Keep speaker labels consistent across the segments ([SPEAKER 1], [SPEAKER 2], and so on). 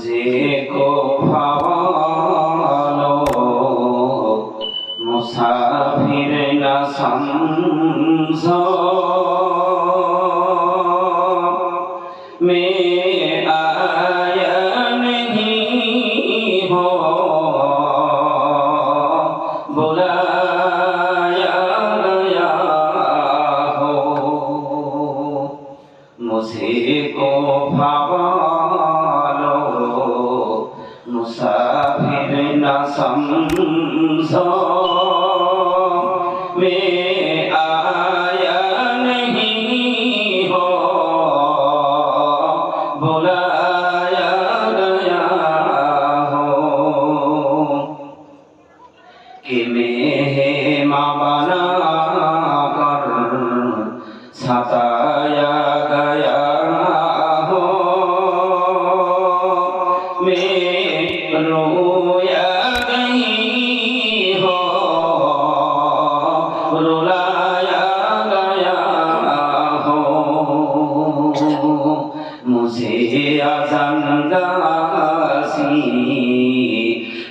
[SPEAKER 1] মুঝে কো হওয়ালো মুসাফির না সমঝো মে আয়া নহি হো বুলায়া গয়া হো কো ভাবা मुसाफिर न समझो मैं आया नहीं हो बुलाया गया हो कि मैं माँ बना कर सताया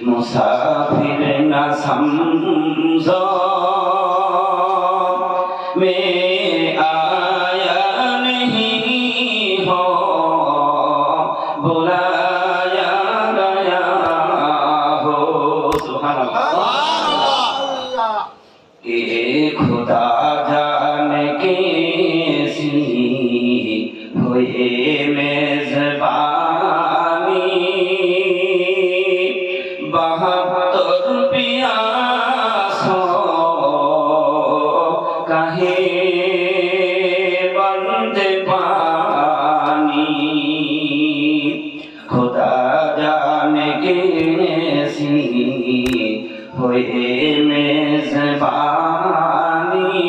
[SPEAKER 1] मुसाफिर न समझो मैं आया नहीं हो बुलाया के खुदा जाने कैसी हुए मेजबानी बहत्तर पियासों कहे बंद पानी खुदा जाने कैसी हुए मेजबानी পানি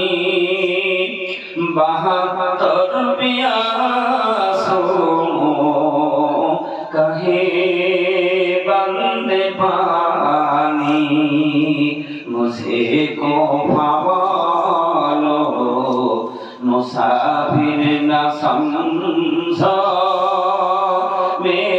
[SPEAKER 1] বাহাতর পিয়াসো কহে বন্দে পানি মুঝে কো ভাবালো মুসাফির না সমঝো মে